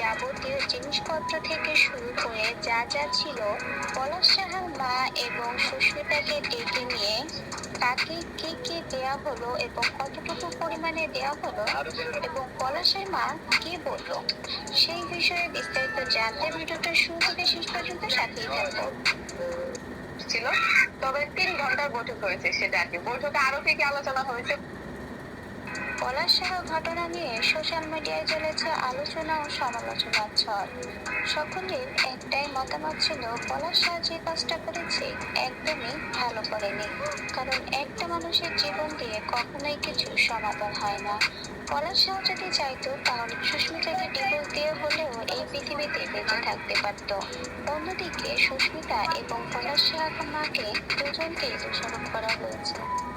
যাবতীয় জিনিসপত্র থেকে শুরু করে যা যা ছিল, পলাশ সাহার মা এবং সুস্মিতাকে ডেকে নিয়ে তাকে কি কি দেয়া হলো এবং কতটুকু পরিমাণে দেয়া হলো এবং পলাশের মা কি বলল, সেই বিষয়ে বিস্তারিত জানতে ভিডিওটা শুরু থেকে শেষ পর্যন্ত সাথেই থাকব ছিল, তবে তিন ঘণ্টার বৈঠক হয়েছে সেটা আর কি। বৈঠকে আরও কি আলোচনা হয়েছে? পলাশ সাহা ঘটনা নিয়ে সোশ্যাল মিডিয়ায় চলেছে আলোচনা ও সমালোচনার ঝড় সকলের একটাই মতামত ছিল পলাশ সাহা যে কাজটা করেছে একদমই ভালো করেনি। কারণ একটা মানুষের জীবন দিয়ে কখনোই কিছু সমাধান হয় না। পলাশ সাহা যদি চাইতো, তাহলে সুস্মিতাকে ডিভোর্স দিয়ে হলেও এই পৃথিবীতে বেঁচে থাকতে পারত। অন্যদিকে সুস্মিতা এবং পলাশ সাহার মাকে দুজনকেই দোষারোপ করা হয়েছে।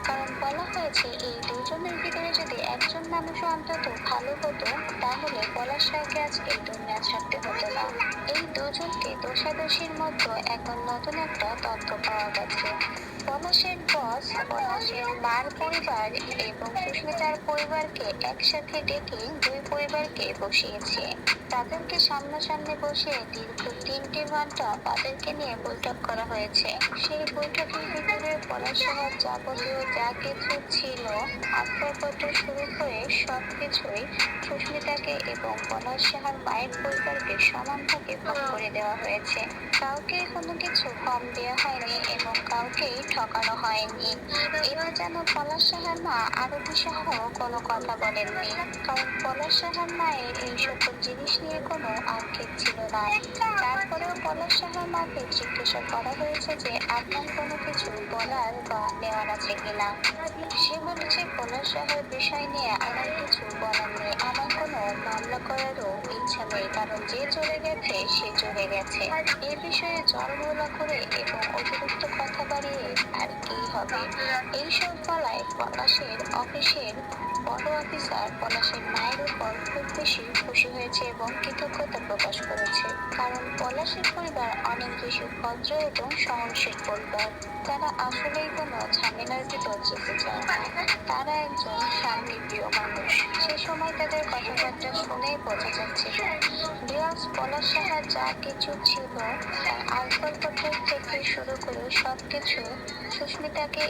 কারণ বলা হয়েছে, এই দুজনের ভিতরে একজন মানুষ অন্তত ভালো হতো, তাহলে পলাশ রায়কে আজ এই দুনিয়া ছাড়তে হতো না। এই দুজনকে দোষাদোষীর মধ্যে এখন নতুন একটা তথ্য পাওয়া গেছে। পলাশের বস, পলাশের মার পরিবার এবং সুস্মিতার পরিবারকে একসাথে ডেকে দুই পরিবারকে বসিয়েছে। তাদেরকে সামনাসামনি বসে দীর্ঘ তিনটি ঘণ্টা তাদেরকে নিয়ে বৈঠক করা হয়েছে। সেই বৈঠকের ভিতরে পলাশসহ যাবতীয় যা কিছু ছিল আসবাবপত্র শুরু করে সবকিছুই সুস্মিতাকে এবং পলাশ সাহার মায়ের পরিবারকে সমান ভাগে ভাগ করে দেওয়া হয়েছে। কাউকে কোনো কিছু কম দেওয়া হয়নি এবং কাউকেই ঠকানো হয়নি। এবার যেন পলাশ সাহার মা আরতি সহ কোনো কথা বলেননি। কারণ পলাশ সাহার মায়ের এই সকল জিনিস নিয়ে কোনো আক্ষেপ ছিল না। তারপরেও পলাশ সাহার মাকে জিজ্ঞাসা করা হয়েছে যে আপনার কোনো কিছু বলার বা নেওয়ার আছে কিনা। সে বলেছে পলাশ সাহার বিষয় নিয়ে আমার কিছু বলার নেই। আমার কোনো মামলা করারও ইচ্ছা নেই, কারণ যে চলে গেছে, সে চলে গেছে। এ বিষয়ে জলঘোলা করে এবং অতিরিক্ত কথা বাড়িয়ে আর কি হবে? এইসব বলায় পলাশের অফিসের বড় অফিসার পলাশের মায়ের উপর খুব বেশি খুশি হয়েছে এবং কৃতজ্ঞতা প্রকাশ করেছে। কারণ পরিবার অনেক বেশি ভদ্র এবং সহনশীল পরিবার। তারা আসলেই কোনো ঝামেলার ভিতর যেতে চায় না, তারা একজন শান্তিপ্রিয় মানুষ। সে সময় তাদের কথাবার্তা শুনেই বোঝা যাচ্ছে বিয়াস পলাশ সাহা যা কিছু ছিল তার আসবাবপত্র থেকে শুরু করে সবকিছু সুস্মিতাকে